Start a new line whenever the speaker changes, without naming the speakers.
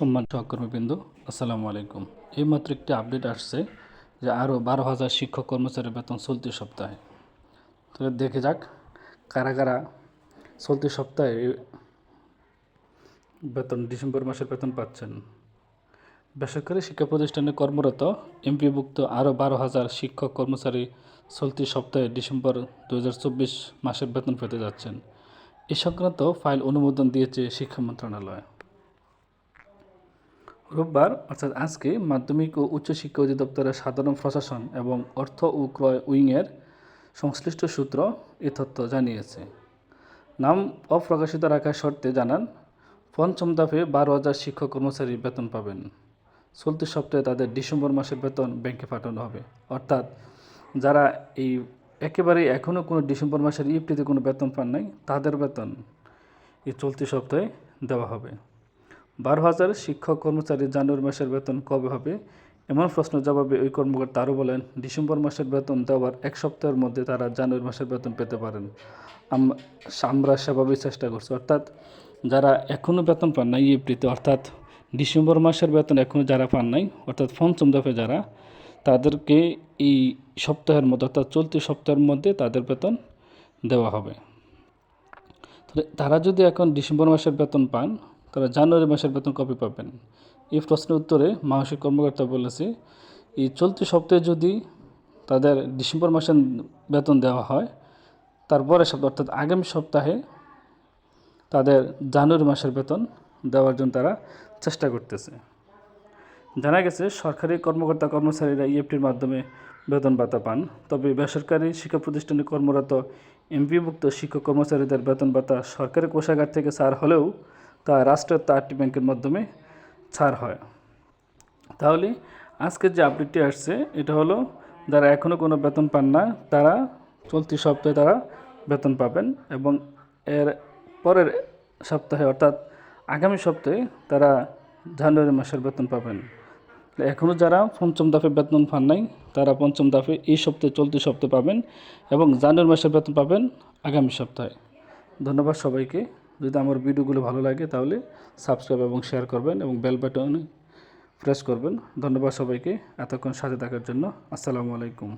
সম্মান সহকর্মীবৃন্দ, আসসালামু আলাইকুম। এইমাত্র একটি আপডেট আসছে যে আরও বারো হাজার শিক্ষক কর্মচারীর বেতন চলতি সপ্তাহে। তাহলে দেখে যাক কারা কারা চলতি সপ্তাহে বেতন, ডিসেম্বর মাসের বেতন পাচ্ছেন। বেসরকারি শিক্ষা প্রতিষ্ঠানে কর্মরত এমপিভুক্ত আরও বারো হাজার শিক্ষক কর্মচারী চলতি সপ্তাহে ডিসেম্বর দু হাজার চব্বিশ মাসের বেতন পেতে যাচ্ছেন। এ সংক্রান্ত ফাইল অনুমোদন দিয়েছে শিক্ষা মন্ত্রণালয়। রোববার, অর্থাৎ আজকে, মাধ্যমিক ও উচ্চশিক্ষা অধিদপ্তরের সাধারণ প্রশাসন এবং অর্থ ও ক্রয় উইংয়ের সংশ্লিষ্ট সূত্র এ তথ্য জানিয়েছে। নাম অপ্রকাশিত রাখার শর্তে জানান, পঞ্চম দফে বারো হাজার শিক্ষক কর্মচারী বেতন পাবেন। চলতি সপ্তাহে তাদের ডিসেম্বর মাসের বেতন ব্যাংকে পাঠানো হবে। অর্থাৎ, যারা এই একেবারে এখনও কোনো ডিসেম্বর মাসের ইফটিতে কোনো বেতন পান নাই, তাদের বেতন এই চলতি সপ্তাহে দেওয়া হবে। বারো হাজার শিক্ষক কর্মচারী জানুয়ারি মাসের বেতন কবে হবে? এমন প্রশ্ন জবাবে ওই কর্মকর্তা আরও বলেন, ডিসেম্বর মাসের বেতন দেওয়ার এক সপ্তাহের মধ্যে তারা জানুয়ারি মাসের বেতন পেতে পারেন। আমরা সেভাবেই চেষ্টা করছি। অর্থাৎ যারা এখনও বেতন পান নাই এপ্রিতে অর্থাৎ ডিসেম্বর মাসের বেতন এখনও যারা পান নাই, অর্থাৎ পঞ্চম দফে যারা, তাদেরকে এই সপ্তাহের মধ্যে, অর্থাৎ চলতি সপ্তাহের মধ্যে তাদের বেতন দেওয়া হবে। তারা যদি এখন ডিসেম্বর মাসের বেতন পান তারা জানুয়ারি মাসের বেতন কবে পাবেন। এই প্রশ্নের উত্তরে মানসিক কর্মকর্তা বলেছে, এই চলতি সপ্তাহে যদি তাদের ডিসেম্বর মাসের বেতন দেওয়া হয় তারপরে সপ্তাহ অর্থাৎ আগামী সপ্তাহে তাদের জানুয়ারি মাসের বেতন দেওয়ার জন্য তারা চেষ্টা করতেছে। জানা গেছে, সরকারি কর্মকর্তা কর্মচারীরা ইএফটির মাধ্যমে বেতন ভাতা পান। তবে বেসরকারি শিক্ষা প্রতিষ্ঠানে কর্মরত এমপিভুক্ত শিক্ষক কর্মচারীদের বেতন ভাতা সরকারি কোষাগার থেকে ছাড় হলেও তা রাষ্ট্রের আটটি ব্যাংকের মাধ্যমে ছাড় হয়। তাহলে আজকের যে আপডেটটি আসছে, এটা হলো যারা এখনও কোনো বেতন পান না, তারা চলতি সপ্তাহে তারা বেতন পাবেন এবং এর পরের সপ্তাহে অর্থাৎ আগামী সপ্তাহে তারা জানুয়ারি মাসের বেতন পাবেন। এখনও যারা পঞ্চম দাফে বেতন পান নাই, তারা পঞ্চম দাফে এই সপ্তাহে চলতি সপ্তাহে পাবেন এবং জানুয়ারি মাসের বেতন পাবেন আগামী সপ্তাহে। ধন্যবাদ সবাইকে। যদি আমার ভিডিওগুলো ভালো লাগে তাহলে সাবস্ক্রাইব এবং শেয়ার করবেন এবং বেল বাটনে প্রেস করবেন। ধন্যবাদ সবাইকে এতক্ষণ সাথে থাকার জন্য। আসসালামু আলাইকুম।